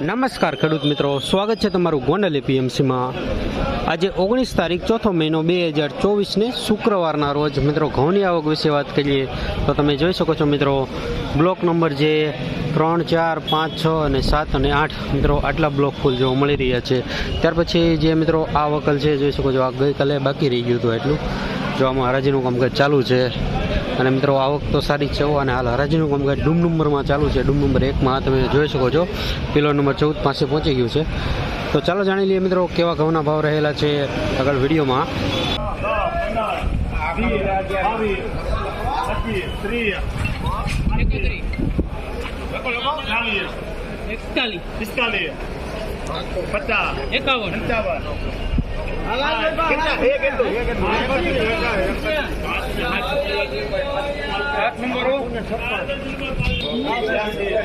નમસ્કાર ખેડૂત મિત્રો, સ્વાગત છે તમારું ગોંડલ એપીએમસીમાં. આજે ઓગણીસ તારીખ ચોથો મહિનો બે હજાર ચોવીસને શુક્રવારના રોજ મિત્રો ઘઉંની આવક વિશે વાત કરીએ તો તમે જોઈ શકો છો મિત્રો, બ્લોક નંબર જે ત્રણ, ચાર, પાંચ, છ અને સાત અને આઠ મિત્રો આટલા બ્લોક ફૂલ જોવા મળી રહ્યા છે. ત્યાર પછી જે મિત્રો આ વકલ છે, જોઈ શકો છો, આ ગઈકાલે બાકી રહી ગયું હતું એટલું જો આમાં હરાજીનું કામકાજ ચાલુ છે અને મિત્રો આવક તો સારી જ છે અને હાલ હરાજીનું કામકાજ ડૂમ નંબરમાં ચાલુ છે ડૂમ નંબર એકમાં તમે જોઈ શકો છો પિલો નંબર ચૌદ પાસે પહોંચી ગયું છે. તો ચાલો જાણી લઈએ મિત્રો કેવા ઘઉંના ભાવ રહેલા છે આગળ વિડીયોમાં. એકતાલીસ. પિસ્તાલીસ પચાસ. એકાવન. પંચાવન.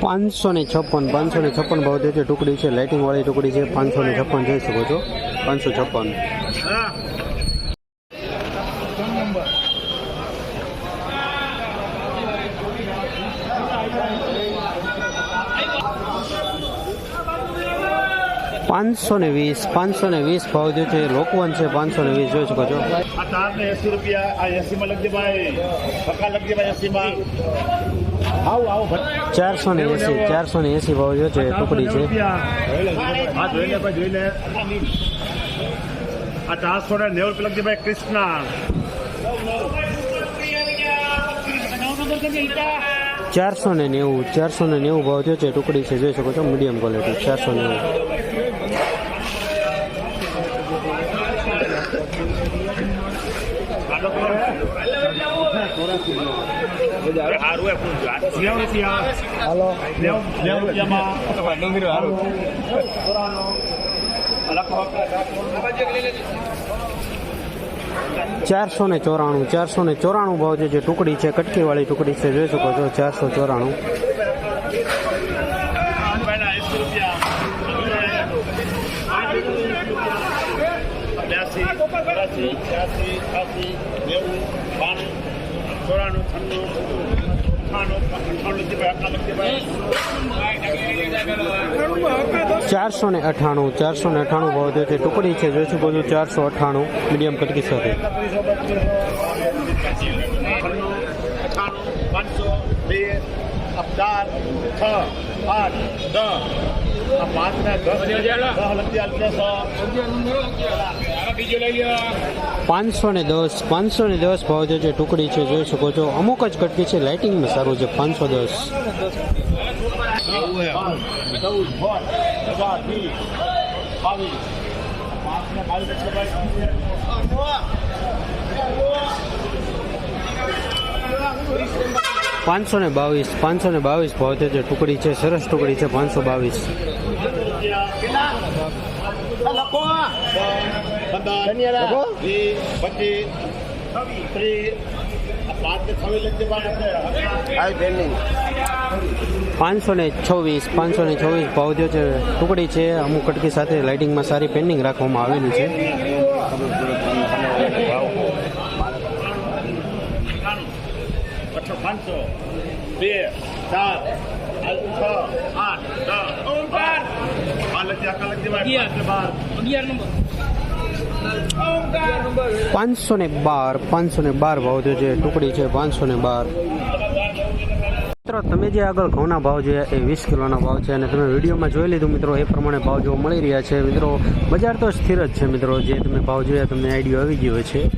પાંચસો ને છપ્પન, પાંચસો ને છપ્પન ભાવ જે ટુકડી છે. લાઇટિંગ વાળી ટુકડી છે. પાંચસો ને છપ્પન જોઈ શકો છો. પાંચસો છપ્પન. હા. પાંચસો ને વીસ પાંચસો ને વીસ ભાવ જે છે. લોકવન છે પાંચસો ને વીસ. જોઈ શકો છો. આ તાર ને એસી રૂપિયા આ એસી માં લખજે ભાઈ. પક્કા લખજે ભાઈ એસી માં. આવો આવો ચારસો ને એસી ચારસો ને એસી ભાવ જો છે ટુકડી છે. હા જોઈ લે ભાઈ જોઈ લે. આ ચારસો ને નેવું રૂપિયા લખજે ભાઈ કૃષ્ણા. ચારસો ને નેવું ચારસો ને નેવું ભાવ થયો છે ટુકડી છે. જોઈ શકો છો મીડિયમ ક્વોલિટી ચારસો નેવું. ચારસો ને ચોરાણું, ચારસો ને ચોરાણું ભાવ જે ટુકડી છે કટકી વાળી ટુકડી છે, જોઈ શકો છો, ચારસો ચોરાણું પહેલા એસી રૂપિયા બ્યાસી બ્યાસી છ્યાસી છ્યાસી નેવું બાણું ચોરાણું છન્નું ચારસો ને અઠાણું ચારસો ને અઠાણું ભાવ જે ટુકડી છે જોઈશું બધું ચારસો અઠાણું મીડિયમ કટકી સાથે. પાંચસો બે ચાર છ આઠ દસ આ દસ પાંચસો ને દસ પાંચસો ને દસ ભાવ જે ટુકડી છે જોઈ શકો છો. અમુક જ કટકી છે લાઇટિંગમાં સારું છે પાંચસો દસ. બાવીસ પાંચ ને બાવીસ લખી ભાઈ પાંચસો ને બાવીસ પાંચસો ને બાવીસ ભાવ જે છે ટુકડી છે સરસ ટુકડી છે પાંચસો બાવીસ. પચીસ ને છવ્વીસ પાંચસો ને છવ્વીસ પાંચસો ને છવ્વીસ ભાવ જે છે ટુકડી છે અમુક કટકી સાથે લાઇટિંગમાં સારી પેન્ડિંગ રાખવામાં આવેલી છે. અઠસો પાંચસો બે આ છ આઠ દસ બાર અગિયાર નંબર પાંચસો ને બાર પાંચસો ને બાર ભાવ જે છે ટુકડી છે પાંચસો ને બાર મિત્રો તમે જે આગળ ઘઉંના ભાવ છે એ વીસ કિલોના ભાવ છે અને તમે વિડીયોમાં જોઈ લીધું મિત્રો એ પ્રમાણે ભાવ જોવા મળી રહ્યા છે. મિત્રો બજાર તો સ્થિર જ છે મિત્રો. જે તમે ભાવ જોયા તમને આઈડિયો આવી ગયો છે.